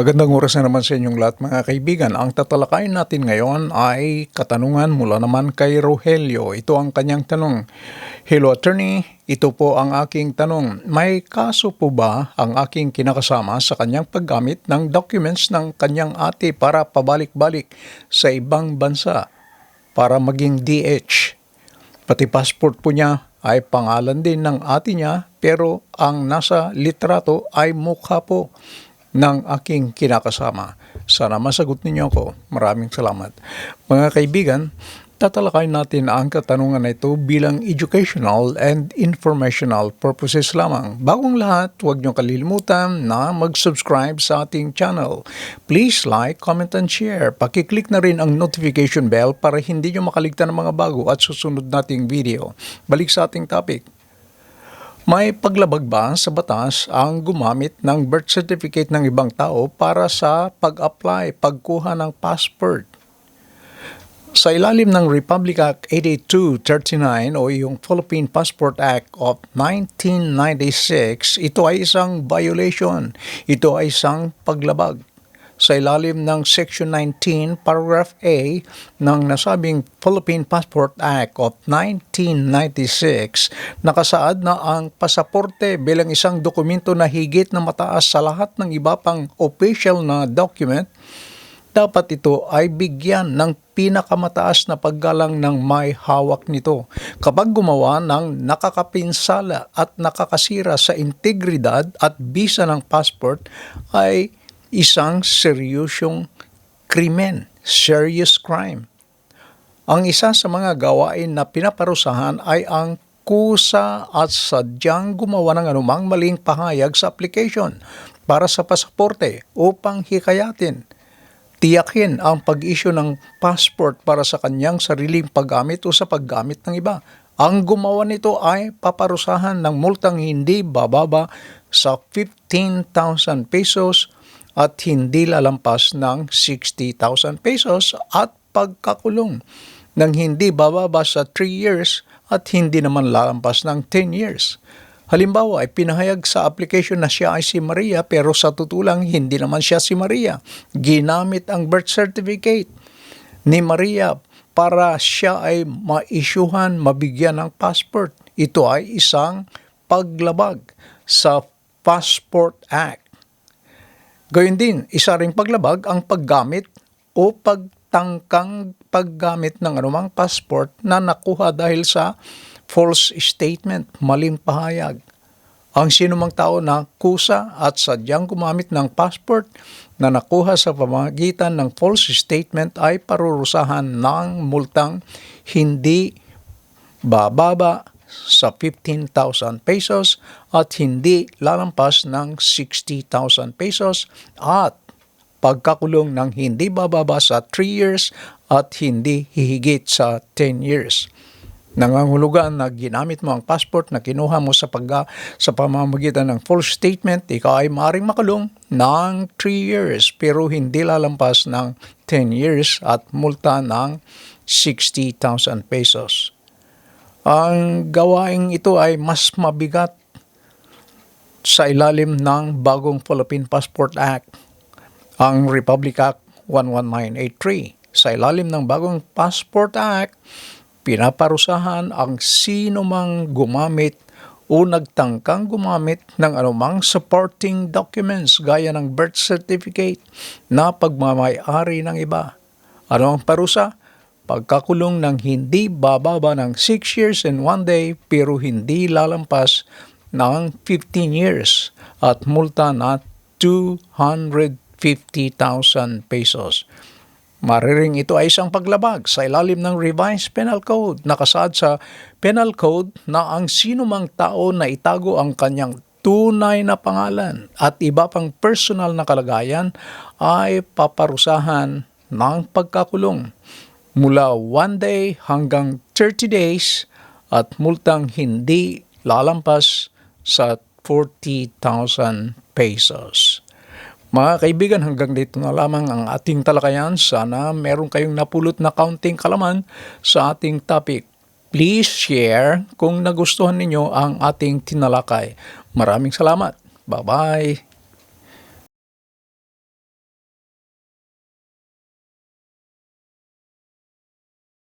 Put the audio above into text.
Magandang oras na naman sa inyong lahat mga kaibigan. Ang tatalakayin natin ngayon ay katanungan mula naman kay Rogelio. Ito ang kanyang tanong. Hello attorney, ito po ang aking tanong. May kaso po ba ang aking kinakasama sa kanyang paggamit ng documents ng kanyang ate para pabalik-balik sa ibang bansa para maging DH? Pati passport po niya ay pangalan din ng ate niya pero ang nasa litrato ay mukha po ng aking kinakasama. Sana masagot ninyo ako. Maraming salamat. Mga kaibigan, tatalakayin natin ang katanungan na ito bilang educational and informational purposes lamang. Bagong lahat, huwag niyo kalilimutan na mag-subscribe sa ating channel. Please like, comment, and share. Pakiclick na rin ang notification bell para hindi niyo makaligtan ng mga bago at susunod nating video. Balik sa ating topic. May paglabag ba sa batas ang gumamit ng birth certificate ng ibang tao para sa pag-apply, pagkuha ng passport? Sa ilalim ng Republic Act 8239 o yung Philippine Passport Act of 1996, ito ay isang violation. Ito ay isang paglabag sa ilalim ng Section 19, Paragraph A ng nasabing Philippine Passport Act of 1996, nakasaad na ang pasaporte bilang isang dokumento na higit na mataas sa lahat ng iba pang official na document, dapat ito ay bigyan ng pinakamataas na paggalang ng may hawak nito. Kapag gumawa ng nakakapinsala at nakakasira sa integridad at bisa ng passport, ay isang seryosyong krimen, serious crime. Ang isa sa mga gawain na pinaparusahan ay ang kusa at sadyang gumawa ng anumang maling pahayag sa application para sa pasaporte upang hikayatin, tiyakin ang pag-issue ng passport para sa kanyang sariling paggamit o sa paggamit ng iba. Ang gumawa nito ay paparusahan ng multang hindi bababa sa 15,000 pesos at hindi lalampas ng 60,000 pesos at pagkakulong ng hindi bababa sa 3 years at hindi naman lalampas ng 10 years. Halimbawa ay pinahayag sa application na siya ay si Maria pero sa tutulang hindi naman siya si Maria. Ginamit ang birth certificate ni Maria para siya ay ma-issuehan, mabigyan ng passport. Ito ay isang paglabag sa Passport Act. Gayun din, isa ring paglabag ang paggamit o pagtangkang paggamit ng anumang passport na nakuha dahil sa false statement, maling pahayag. Ang sinumang tao na kusa at sadyang gumamit ng passport na nakuha sa pamamagitan ng false statement ay parurusahan ng multang hindi bababa sa 15,000 pesos at hindi lalampas ng 60,000 pesos at pagkakulong ng hindi bababa sa 3 years at hindi hihigit sa 10 years. Nangangulugan na ginamit mo ang passport na kinuha mo sa pagga, sa pamamagitan ng false statement, ikaw ay maaaring makulong ng 3 years pero hindi lalampas ng 10 years at multa ng 60,000 pesos. Ang gawaing ito ay mas mabigat sa ilalim ng bagong Philippine Passport Act, ang Republic Act 11983. Sa ilalim ng bagong Passport Act, pinaparusahan ang sino mang gumamit o nagtangkang gumamit ng anumang supporting documents gaya ng birth certificate na pagmamayari ng iba. Ano ang parusa? Pagkakulong ng hindi bababa ng 6 years and 1 day pero hindi lalampas ng 15 years at multa na 250,000 pesos. Mariring ito ay isang paglabag sa ilalim ng Revised Penal Code. Nakasaad sa Penal Code na ang sino mang tao na itago ang kanyang tunay na pangalan at iba pang personal na kalagayan ay paparusahan ng pagkakulong mula 1 day hanggang 30 days at multang hindi lalampas sa 40,000 pesos. Mga kaibigan, hanggang dito na lamang ang ating talakayan. Sana meron kayong napulot na counting kalaman sa ating topic. Please share kung nagustuhan ninyo ang ating tinalakay. Maraming salamat. Bye-bye.